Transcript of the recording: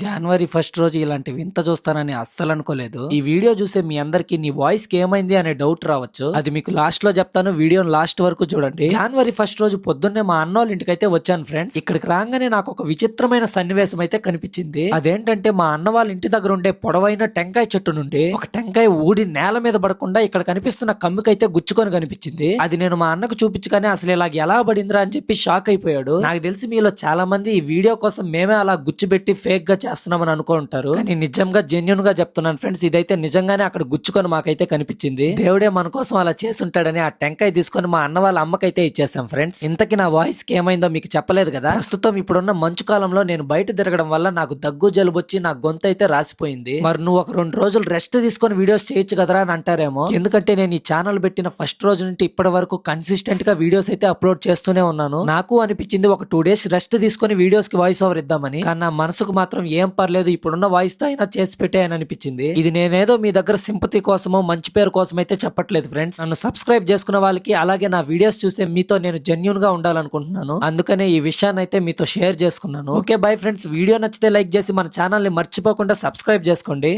జనవరి first రోజు ఇలాంటి వింత చూస్తానని అస్సలు అనుకోలేదు. ఈ వీడియో చూసే మీ అందరికి నీ వాయిస్కి ఏమైంది అనే డౌట్ రావచ్చు. అది మీకు లాస్ట్లో చెప్తాను వీడియోని లాస్ట్ వరకు చూడండి. జనవరి ఫస్ట్ రోజు పొద్దున్నే మా అన్న వాళ్ళ ఇంటికైతే వచ్చాను ఫ్రెండ్స్ ఇక్కడికి రాగానే నాకు ఒక విచిత్రమైన సన్నివేశం అయితే కనిపించింది. అదేంటంటే మా అన్న వాళ్ళ ఇంటి దగ్గర ఉండే పొడవైన టెంకాయ చెట్టు నుండి ఒక టెంకాయ ఊడి నేల మీద పడకుండా ఇక్కడ కనిపిస్తున్న కమ్మికైతే గుచ్చుకొని కనిపించింది. అది నేను మా అన్నకు చూపించగానే అసలు ఇలా ఎలా పడిందిరా అని చెప్పి షాక్ అయిపోయాడు. నాకు తెలిసి మీలో చాలా మంది ఈ వీడియో కోసం మేమే అలా గుచ్చిపెట్టి ఫేక్గా చేస్తున్నామని అనుకుంటారు. కానీ నిజంగా జెన్యున్గా చెప్తున్నాను ఫ్రెండ్స్ ఇదైతే నిజంగానే అక్కడ గుచ్చుకొని మాకైతే కనిపించింది. దేవుడే మన కోసం అలా చేసుంటాడని ఆ టెంకాయ తీసుకొని మా అన్న వాళ్ళ అమ్మకైతే ఇచ్చేసాం ఫ్రెండ్స్ ఇంతకి నా వాయిస్కి ఏమైందో మీకు చెప్పలేదు కదా? ప్రస్తుతం ఇప్పుడున్న మంచు కాలంలో నేను బయట తిరగడం వల్ల నాకు దగ్గు జలుబు వచ్చి నా గొంతు అయితే రాసిపోయింది. మరి నువ్వు ఒక రెండు రోజులు రెస్ట్ తీసుకొని వీడియోస్ చేయొచ్చు కదరా అని అంటారేమో? ఎందుకంటే నేను ఈ ఛానల్ పెట్టిన ఫస్ట్ రోజు నుండి ఇప్పటి వరకు కన్సిస్టెంట్గా వీడియోస్ అయితే అప్లోడ్ చేస్తూనే ఉన్నాను. నాకు అనిపించింది ఒక టూ డేస్ రెస్ట్ తీసుకొని వీడియోస్కి వాయిస్ ఓవర్ ఇద్దామని. కానీ నా మనసుకు మాత్రం ఏం పర్లేదు ఇప్పుడున్న వాయిస్తో అయినా చేసి పెట్టే అని అనిపించింది. ఇది నేనేదో మీ దగ్గర సింపతి కోసమో మంచి పేరు కోసం అయితే చెప్పట్లేదు ఫ్రెండ్స్. నన్ను సబ్స్క్రైబ్ చేసుకున్న వాళ్ళకి అలాగే నా వీడియోస్ చూస్తే మీతో నేను జెన్యున్గా ఉండాలనుకుంటున్నాను. అందుకనే ఈ విషయాన్ని అయితే మీతో షేర్ చేసుకున్నాను. Okay bye friends. వీడియో నచ్చితే లైక్ చేసి మన ఛానల్ని మర్చిపోకుండా సబ్స్క్రైబ్ చేసుకోండి.